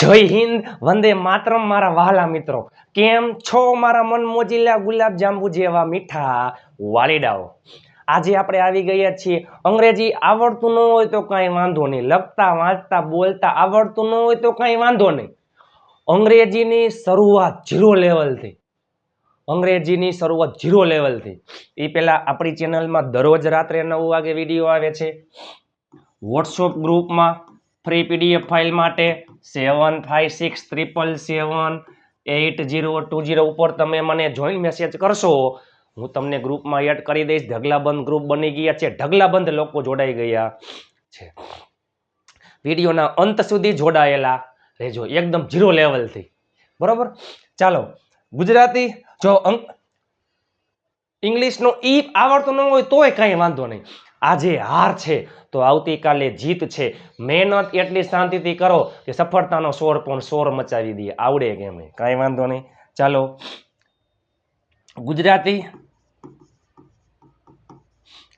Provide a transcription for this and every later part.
જય હિન્દ, વંદે માતરમ મારા વહાલા મિત્રો. કેમ છો મારા મન મોજીલા ગુલાબ જાંબુ જેવા મીઠા વાલીડાઓ? આજે આપણે આવી ગયા છીએ. અંગ્રેજી આવડતું ન હોય તો કાંઈ વાંધો નહીં. લખતા, વાંચતા, બોલતા આવડતું ન હોય તો કાંઈ વાંધો નહીં. અંગ્રેજીની શરૂઆત ઝીરો લેવલથી અંગ્રેજીની શરૂઆત ઝીરો લેવલથી એ પહેલાં આપણી ચેનલમાં દરરોજ રાત્રે નવ વાગે વીડિયો આવે છે. વોટ્સઅપ ગ્રુપમાં ફ્રી પીડીએફ ફાઇલ માટે seven five six triple seven eight zero two zero ઉપર તમે મને જોઈન મેસેજ કરશો, હું તમને ગ્રુપમાં એડ કરી દઈશ. ઢગલાબંધ ગ્રુપ બની ગયા છે. ઢગલાબંધ લોકો જોડાઈ ગયા છે. વિડીયોના અંત સુધી જોડાયેલા રહેજો. એકદમ ઝીરો લેવલથી બરોબર? ચાલો, ગુજરાતી જો અંક ઇંગ્લિશનો ઈ આવડતું ન હોય તોય કાંઈ વાંધો નહીં. આજે હાર છે, તો આવતીકાલે જીત છે. મહેનત એટલી શાંતિથી કરો કે સફળતાનો સોર પણ સોર મચાવી દઈએ આવડે કેમ નહીં? કાંઈ વાંધો નહીં. ચાલો. ગુજરાતી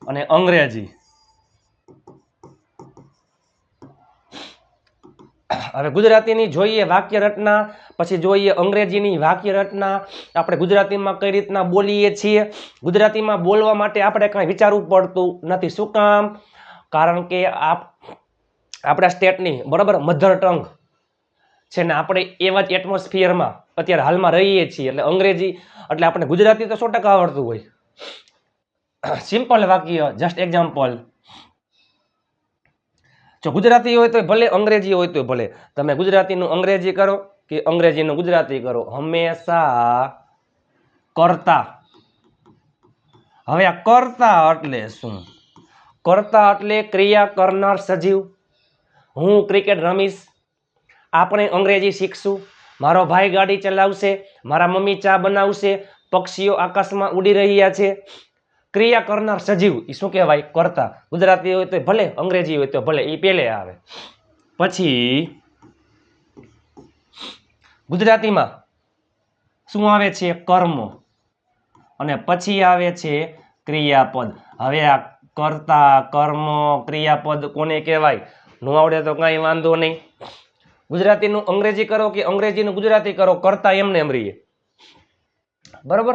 અને અંગ્રેજી. હવે ગુજરાતીની જોઈએ વાક્ય રચના પછી જોઈએ અંગ્રેજીની વાક્ય રચના આપણે ગુજરાતીમાં કઈ રીતના બોલીએ છીએ? ગુજરાતીમાં બોલવા માટે આપણે કાંઈ વિચારવું પડતું નથી. શું કામ? કારણ કે આપ, આપણા સ્ટેટની બરાબર મધર ટંગ છે ને આપણે એવા જ એટમોસ્ફિયરમાં અત્યારે હાલમાં રહીએ છીએ. એટલે અંગ્રેજી, એટલે આપણે ગુજરાતી તો સો ટકા આવડતું હોય. સિમ્પલ વાક્ય જસ્ટ એક્ઝામ્પલ જો ગુજરાતી હોય તો ભલે, અંગ્રેજી હોય તો ભલે. તમે ગુજરાતીનું અંગ્રેજી કરો કે અંગ્રેજીનું ગુજરાતી કરો. હંમેશા કરતા. હવે આ કરતા એટલે શું? કરતા એટલે ક્રિયા કરનાર સજીવ. હું ક્રિકેટ રમીશ. આપણે અંગ્રેજી શીખશું. મારો ભાઈ ગાડી ચલાવશે. મારા મમ્મી ચા બનાવશે. પક્ષીઓ આકાશમાં ઉડી રહ્યા છે. ક્રિયા કરનાર સજીવ એ શું કહેવાય? કરતા. ગુજરાતી હોય તો ભલે, અંગ્રેજી હોય તો ભલે એ પહેલે આવે. પછી ગુજરાતીમાં શું આવે છે? કર્મ. અને પછી આવે છે ક્રિયાપદ. હવે આ કરતા, કર્મ, ક્રિયાપદ કોને કહેવાય? ન આવડે તો કાંઈ વાંધો નહીં. ગુજરાતીનું અંગ્રેજી કરો કે અંગ્રેજીનું ગુજરાતી કરો? કરતા એમને એમ રહીએ. બરોબર?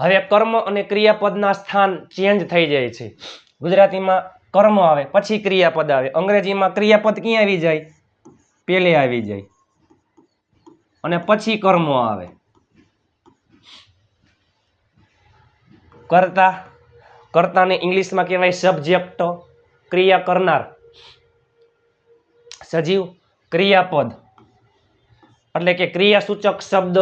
હવે કર્મ અને ક્રિયાપદના સ્થાન ચેન્જ થઈ જાય છે. ગુજરાતીમાં કર્મ આવે, પછી ક્રિયાપદ આવે. અંગ્રેજીમાં ક્રિયાપદ ક્યાં આવી જાય? પેલે આવી જાય. અને પછી કર્મો આવે. કરતા, કર્તાને ઇંગ્લિશમાં કહેવાય સબ્જેક્ટ, ક્રિયા કરનાર. સજીવ ક્રિયાપદ. એટલે કે ક્રિયાસૂચક શબ્દ.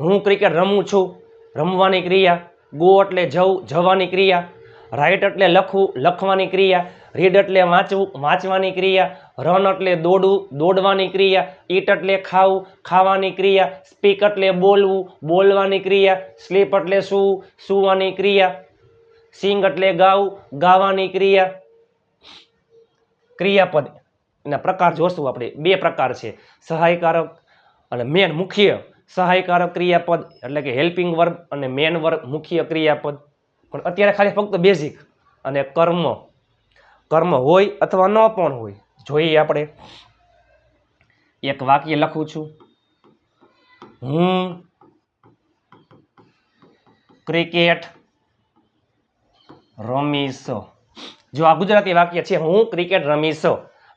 હું ક્રિકેટ રમું છું, રમવાની ક્રિયા. ગો એટલે જવું, જવાની ક્રિયા. રાઇટ એટલે લખવું, લખવાની ક્રિયા. રીડ એટલે વાંચવું, વાંચવાની ક્રિયા. રન એટલે દોડવું, દોડવાની ક્રિયા. ઈટ એટલે ખાવું, ખાવાની ક્રિયા. સ્પીક એટલે બોલવું, બોલવાની ક્રિયા. સ્લીપ એટલે સૂવું, સૂવાની ક્રિયા. સિંગ એટલે ગાવું, ગાવાની ક્રિયા. ક્રિયાપદ. એના પ્રકાર જોશું આપણે. બે પ્રકાર છે. સહાયકારક અને મેન મુખ્ય. સહાયકારક ક્રિયાપદ એટલે કે હેલ્પિંગ વર્બ અને મેન વર્બ મુખ્ય ક્રિયાપદ. પણ અત્યારે ખાલી ફક્ત બેઝિક અને કર્મ. કર્મ હોય અથવા ન પણ હોય. જોઈએ આપણે. એક વાક્ય લખું છું. હું ક્રિકેટ રમીશ. જો આ ગુજરાતી વાક્ય છે, હું ક્રિકેટ રમીશ.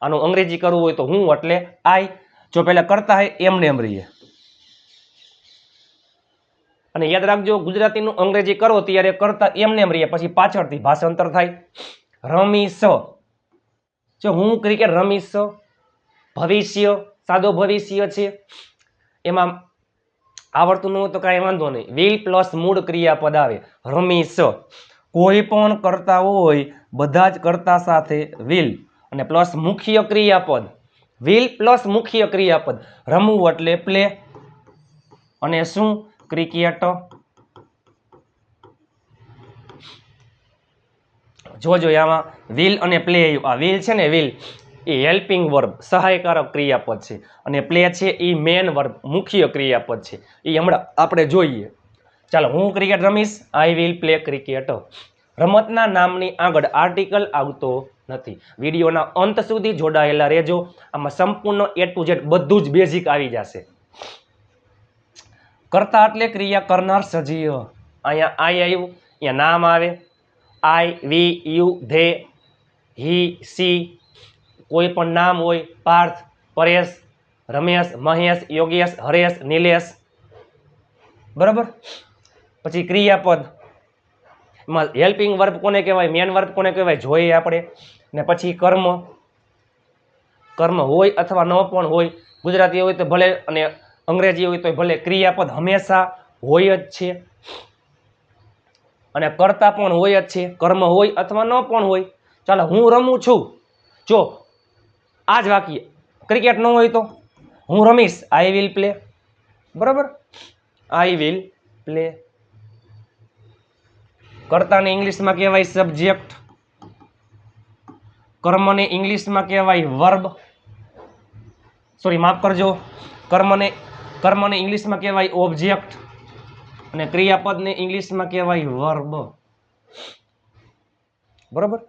આનું અંગ્રેજી કરવું હોય તો હું એટલે આઈ જો પહેલાં કરતા હોય એમને એમ રહીએ. અને યાદ રાખજો, ગુજરાતીનું અંગ્રેજી કરો ત્યારે કરતા એમને એમ રહીએ, પછી પાછળથી ભાષાંતર થાય. રમીશ. જો હું ક્રિકેટ રમીશ, ભવિષ્ય, સાદો ભવિષ્ય છે. એમાં આવડતું ન હોય તો કાંઈ વાંધો નહીં. વિલ પ્લસ મૂળ ક્રિયાપદ આવે. રમીશ. કોઈ પણ કરતા હોય, બધા જ કરતા સાથે વિલ. અને પ્લસ મુખ્ય ક્રિયાપદ. વિલ પ્લસ મુખ્ય ક્રિયાપદ. રમવું એટલે પ્લે. અને શું? ક્રિકેટ. જોજો આમાં વિલ અને પ્લે આ વિલ છે ને વિલ એ હેલ્પિંગ વર્બ સહાયકારક ક્રિયાપદ છે. અને પ્લે છે એ મેન વર્બ મુખ્ય ક્રિયાપદ છે. એ હમણાં આપણે જોઈએ. ચાલો, હું ક્રિકેટ રમીશ આઈ વિલ પ્લે ક્રિકેટ રમતના નામની આગળ આર્ટિકલ આવતો નથી. વિડીયોના અંત સુધી જોડાયેલા રહેજો. આમાં સંપૂર્ણ એ ટુ ઝેડ બધું જ બેઝિક આવી જશે. કરતા એટલે ક્રિયા કરનાર સજીવ. અહીંયા આઈ આવ્યું, અહીંયા નામ આવે. I, we, you, they, he, she, કોઈ પણ નામ હોય, પાર્થ, પરેશ, રમેશ, મહેશ, યોગેશ, હરેશ, નિલેશ. બરાબર? પછી ક્રિયાપદ. એમાં હેલ્પિંગ વર્બ કોને કહેવાય? મેન વર્બ કોને કહેવાય? જોઈએ આપણે. ને પછી કર્મ. કર્મ હોય અથવા ન પણ હોય, ગુજરાતી હોય તો ભલે અને અંગ્રેજી હોય તો ભલે ક્રિયાપદ હંમેશા હોય જ છે. અને કરતા પણ હોય જ છે, કર્મ હોય અથવા ન પણ હોય. ચાલો, હું રમું છું. જો આ જ વાક્ય, ક્રિકેટ ન હોય તો? હું રમીશ. આઈ વિલ પ્લે બરાબર? આઈ વિલ પ્લે કર્તાને ઇંગ્લિશમાં કહેવાય સબ્જેક્ટ કર્મને ઇંગ્લિશમાં કહેવાય વર્બ સોરી માફ કરજો. કર્મને કર્મને ઇંગ્લિશમાં કહેવાય ઓબ્જેક્ટ અને ક્રિયાપદને ઇંગ્લિશમાં કહેવાય વર્બ બરોબર?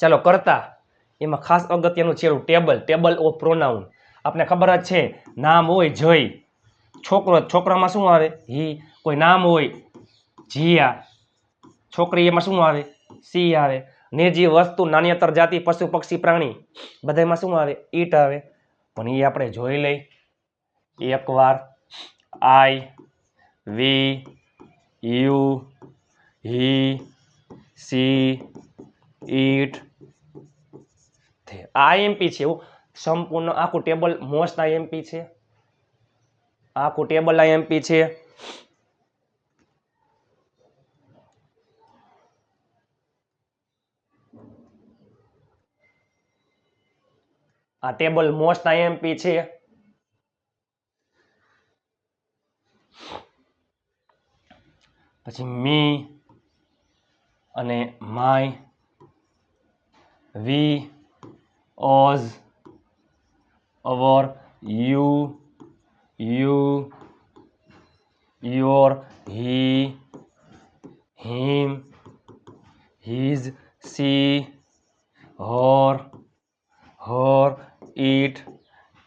ચાલો, કરતા. એમાં ખાસ અગત્યનું છે ટેબલ ટેબલ ઓફ પ્રોનાઉન આપને ખબર જ છે, નામ હોય જય. છોકરો, છોકરામાં શું આવે? હી. કોઈ નામ હોય, જીયા. છોકરી એમાં શું આવે? સી આવે. નિર્જીવ વસ્તુ, નાન્યતર જાતિ, પશુ, પક્ષી, પ્રાણી. બધામાં શું આવે? ઈટ આવે. પણ એ આપણે જોઈ લઈ. એકવાર આઈ વી યુ હી સી ઈટ આ આઈએમપી છે એવું સંપૂર્ણ આખું ટેબલ મોસ્ટ આઈએમપી છે. આખું ટેબલ આઈએમપી છે. આ ટેબલ મોસ્ટ આઈએમપી છે. પછી મી અને my, we, us, our, you you, your, he, him, his, she, her her, it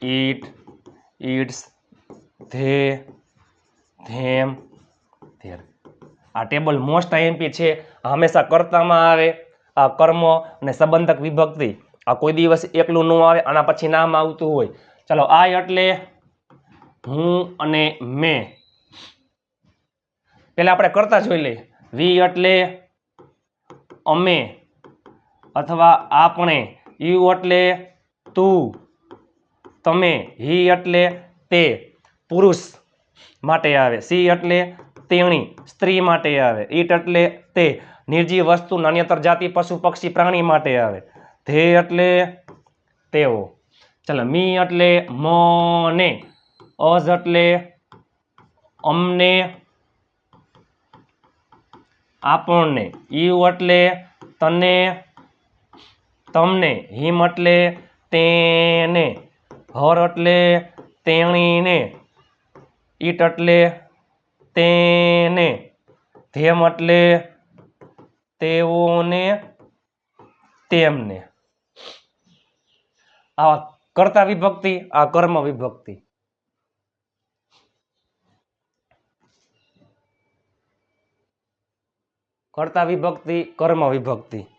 it, its, they, them, their. આ ટેબલ મોસ્ટ આઈએમપી છે, હંમેશા કર્તામાં આવે, આ કર્મ અને સંબંધક વિભક્તિ, આ કોઈ દિવસ એકલું ન આવે, આના પછી નામ આવતું હોય. ચાલો, આ એટલે હું અને મેં. પહેલાં આપણે કરતા જોઈ લઈએ. વી એટલે અમે અથવા આપણે, યુ એટલે તું, તમે, હી એટલે તે, પુરુષ માટે આવે. સી એટલે તેણી સ્ત્રી માટે આવે. ઈટ એટલે તે નિર્જીવ વસ્તુ નાન્યતર જાતિ, પશુ, પક્ષી, પ્રાણી માટે આવે. ધે એટલે તેઓ. ચાલો, મી એટલે મને અઝ એટલે અમને. આપણને. યુ એટલે તને. તમને. હિમ એટલે તેને હર એટલે તેણીને. ઈટ એટલે તેને ધેમ એટલે તેઓને તેમને. આ કર્તા વિભક્તિ, આ કર્મ વિભક્તિ. કર્તા વિભક્તિ, કર્મ વિભક્તિ.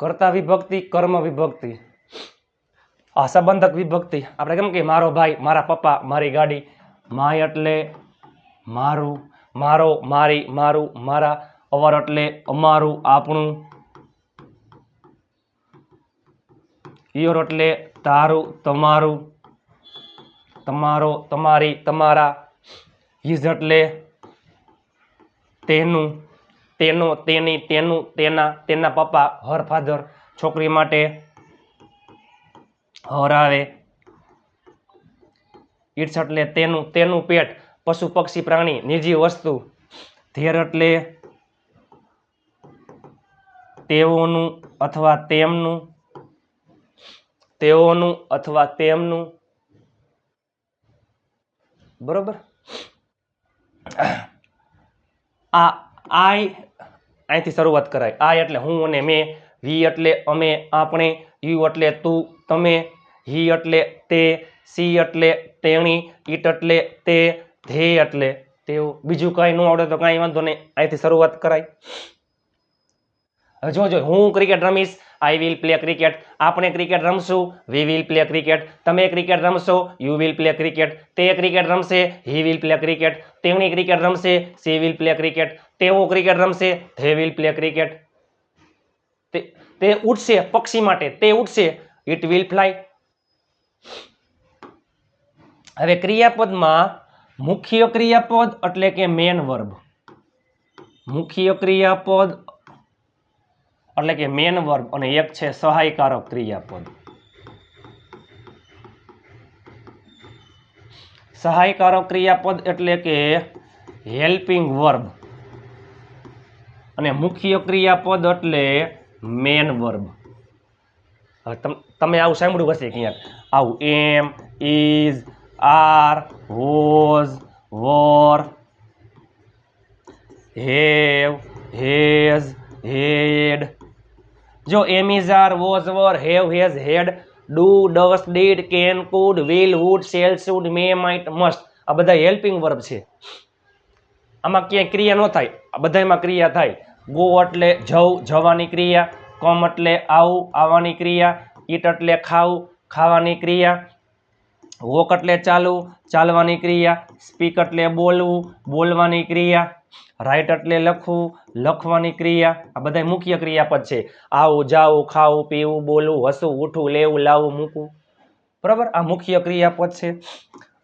કર્તા વિભક્તિ, કર્મ વિભક્તિ. આ સંબંધક વિભક્તિ. આપણે કેમ કે મારો ભાઈ, મારા પપ્પા, મારી ગાડી, માય એટલે મારું, મારો, મારી, મારું, મારા, અવર એટલે અમારું, આપણું. યોર એટલે તારું, તમારું. તમારો, તમારી, તમારા. હિઝ એટલે તેનું. તેનો, તેની, તેનું, તેના તેના પપ્પા હર ફાધર છોકરી માટે હર આવે. ઇટ્સ એટલે તેનું તેનું પેટ પશુ, પક્ષી, પ્રાણી, નિજી વસ્તુ ધેર એટલે તેઓનું અથવા તેમનું, તેઓનું અથવા તેમનું. બરોબર? આ આઈ, અહીંથી શરૂઆત કરાય. આઈ એટલે હું અને મેં, વી એટલે અમે, આપણે, યુ એટલે તું, તમે, હી એટલે તે, સી એટલે તેણી, ઈટ એટલે તે, ધે એટલે તેઓ. બીજું કાંઈ ન આવડે તો કાંઈ વાંધો નહીં. અહીંથી શરૂઆત કરાય. જો જો, હું ક્રિકેટ રમીશ, આઈ વિલ પ્લે ક્રિકેટ. આપણે ક્રિકેટ રમશું, વી વિલ પ્લે ક્રિકેટ. તમે ક્રિકેટ રમશો, યુ વિલ પ્લે ક્રિકેટ. તે ક્રિકેટ રમશે, હી વિલ પ્લે ક્રિકેટ. તેણી ક્રિકેટ રમશે, સી વિલ પ્લે ક્રિકેટ. તેઓ ક્રિકેટ રમશે, ધે વિલ પ્લે ક્રિકેટ. તે તે ઉઠશે પક્ષી માટે, તે ઉઠશે ઇટ વિલ ફ્લાય. હવે ક્રિયાપદમાં મુખ્ય ક્રિયાપદ એટલે કે મેન વર્બ. મુખ્ય ક્રિયાપદ એટલે કે મેન વર્બ અને એક છે સહાયકારક ક્રિયાપદ. સહાયકારક ક્રિયાપદ એટલે કે હેલ્પિંગ વર્બ. અને મુખ્ય ક્રિયાપદ એટલે મેન વર્બ તમે આવું સાંભળ્યું હશે ક્યાંક? આવું, am is are, was, were, have, has, had. જો am is are, was, were, have, has, had, do does did, can, could, will, would shall should, may, might, must. આ બધા હેલ્પિંગ વર્બ છે. આમાં ક્યાંય ક્રિયા ન થાય. આ બધામાં ક્રિયા થાય. ગો એટલે જવું, જવાની ક્રિયા, કમ એટલે આવું, આવવાની ક્રિયા, ઈટ એટલે ખાવું, ખાવાની ક્રિયા, વોક એટલે ચાલવું, ચાલવાની ક્રિયા, સ્પીક એટલે બોલવું, બોલવાની ક્રિયા રાઇટ એટલે લખવું, લખવાની ક્રિયા, આ બધા મુખ્ય ક્રિયાપદ છે. આવું, જાવું, ખાવું, પીવું, બોલવું, હસવું, ઉઠવું, લેવું, લાવવું, મૂકવું. બરાબર? આ મુખ્ય ક્રિયાપદ છે.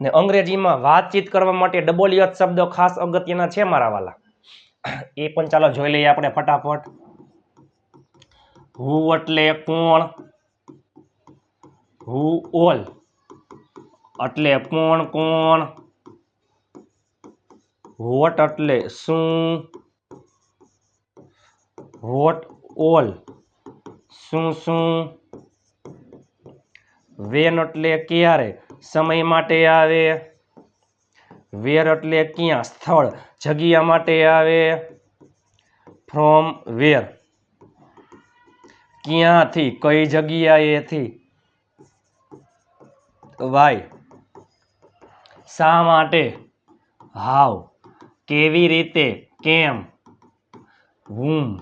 ને અંગ્રેજીમાં વાતચીત કરવા માટે ડબોલિયત શબ્દો ખાસ અગત્યના છે મારા વાલા. એ પણ ચાલો જોઈ લઈએ આપણે ફટાફટ. હુ એટલે કોણ? Who all. એટલે કોણ કોણ? વોટ એટલે શું? What all. શું શું? વેન એટલે ક્યારે? સમય માટે આવે. વેર એટલે ક્યાં? સ્થળ. જગ્યા માટે આવે ફ્રોમ વેર ક્યાંથી? કઈ જગ્યાએથી વાય શા માટે? હાવ. કેવી રીતે? કેમ? હુમ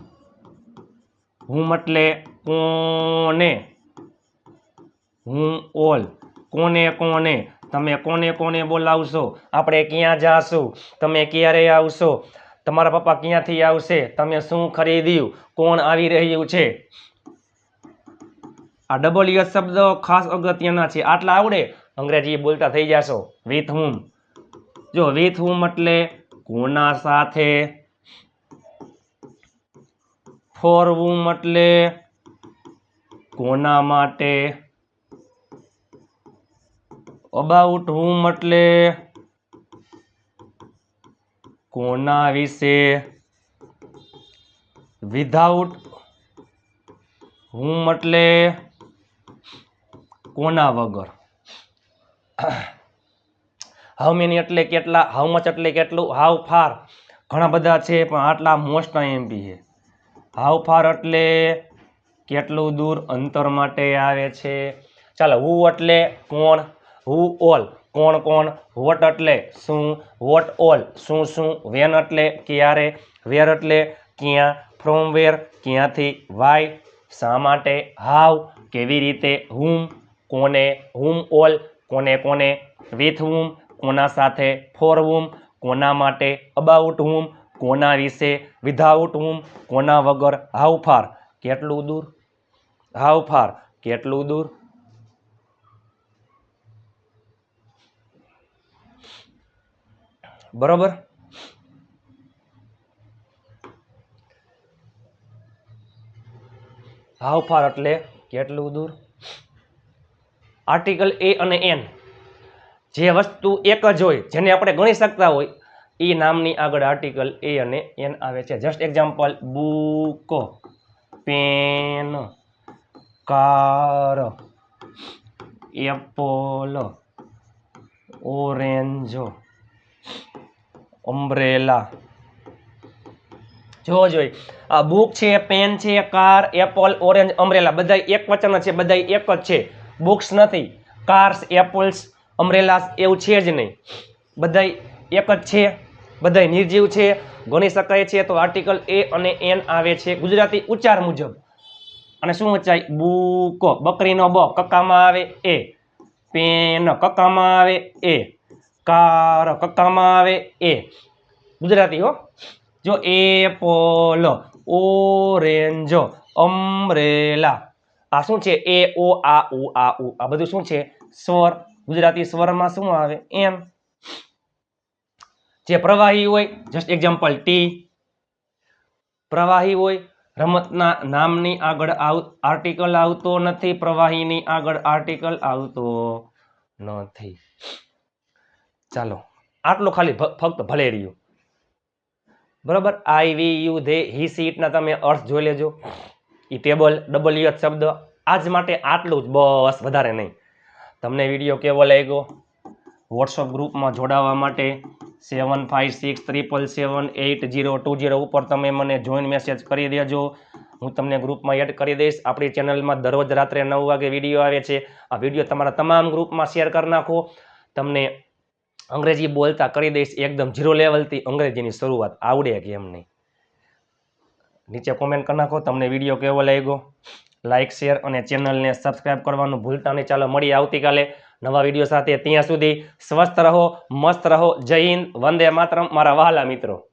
હુમ એટલે કોને? હું ઓલ. કોને કોને? તમે કોને કોને બોલાવશો? આપણે ક્યાં જાશું? તમે ક્યારે આવશો? તમારા પપ્પા ક્યાંથી આવશે? તમે શું ખરીદ્યું? કોણ આવી રહ્યું છે? આ ડબલ યસ શબ્દ ખાસ અગત્યના છે. આટલા આવડે? અંગ્રેજી બોલતા થઈ જશો. વિથ હુમ જો વિથ હુમ એટલે કોના સાથે? ફોર વુમ એટલે કોના માટે? અબાઉટ હુમ એટલે કોના વિશે વિધાઉટ હુમ એટલે કોના વગર? હાઉ મેની એટલે કેટલા હાઉ મચ એટલે કેટલું હાઉ ફાર ઘણા બધા છે, પણ આટલા મોસ્ટ એમપી છે. હાઉ ફાર એટલે કેટલું દૂર અંતર માટે આવે છે? ચાલો, હું એટલે કોણ? હુ ઓલ કોણ કોણ? વોટ એટલે શું? વોટ ઓલ શું શું? વેન એટલે ક્યારે? વેર એટલે ક્યાં? ફ્રોમ વેર ક્યાંથી? વાય શા માટે? હાવ કેવી રીતે? હુમ કોને? હુમ ઓલ કોને કોને? વિથ હુમ કોના સાથે? ફોર હુમ કોના માટે? અબાઉટ હુમ કોના વિશે? વિધાઉટ હુમ કોના વગર? હાઉ ફાર કેટલું દૂર? હાઉ ફાર કેટલું દૂર? બરોબર? હાઉ ફાર એટલે કેટલું દૂર? આર્ટિકલ એ અને એન જે વસ્તુ એક જ હોય, જેને આપણે ગણી શકતા હોય એ નામની આગળ આર્ટિકલ એ અને એન આવે છે. Just example book, pen, car, apple, orange. Umbrella જો જોઈ, આ બુક છે, પેન છે, કાર, એપલ, ઓરેન્જ અમ્બ્રેલા બધા એક વચન છે બધા એક જ છે. બુક્સ નથી. કાર્સ, એપલ્સ અમ્બ્રેલાસ એવું છે જ નહીં. બધા એક જ છે બધા નિર્જીવ છે, ગણી શકાય છે તો આર્ટિકલ એ અને એન આવે છે. ગુજરાતી ઉચ્ચાર મુજબ. અને શું વચાય? બુક. બકરીનો બ કક્કામાં આવે એ. પેન કક્કામાં આવે એ. કાર કક્કામાં આવે એ. ગુજરાતી હો. જો પોલો, ઓરેન્જ અમરેલા આ શું છે? એ, ઓ, આ, ઉ આ ઉ. આ બધું શું છે? સ્વર. ગુજરાતી સ્વરમાં શું આવે? એમ. જે પ્રવાહી હોય જસ્ટ એક્ઝામ્પલ ટી. પ્રવાહી હોય, રમતના નામની આગળ આવ આર્ટિકલ આવતો નથી, પ્રવાહીની આગળ આર્ટિકલ આવતો નથી. ચાલો, આટલું ખાલી ફક્ત ભલે રહ્યું. બરાબર? આઈ વી યુ ધે હી સીટના તમે અર્થ જોઈ લેજો. એ ટેબલ ડબલ યુ શબ્દ, આજ માટે આટલું જ, બસ, વધારે નહીં. તમને વીડિયો કેવો લાગ્યો? વોટ્સઅપ ગ્રુપમાં જોડાવા માટે seven five six triple seven eight zero two zero ઉપર તમે મને જોઈન મેસેજ કરી દેજો. હું તમને ગ્રુપમાં એડ કરી દઈશ. આપણી ચેનલમાં દરરોજ રાત્રે નવ વાગે વીડિયો આવે છે. આ વીડિયો તમારા તમામ ગ્રુપમાં શેર કરી નાખો. તમને અંગ્રેજી બોલતા કરી દઈશ, એકદમ ઝીરો લેવલથી અંગ્રેજીની શરૂઆત. આવડે કે એમ નહીં. નીચે કોમેન્ટ કરી નાખો, તમને વીડિયો કેવો લાગ્યો? લાઇક શેર અને ચેનલને સબસ્ક્રાઇબ કરવાનું ભૂલતા નહીં. ચાલો, મળીએ આવતીકાલે નવા વીડિયો સાથે. ત્યાં સુધી સ્વસ્થ રહો, મસ્ત રહો. જય હિન્દ, વંદે માતરમ. મારા વહાલા મિત્રો.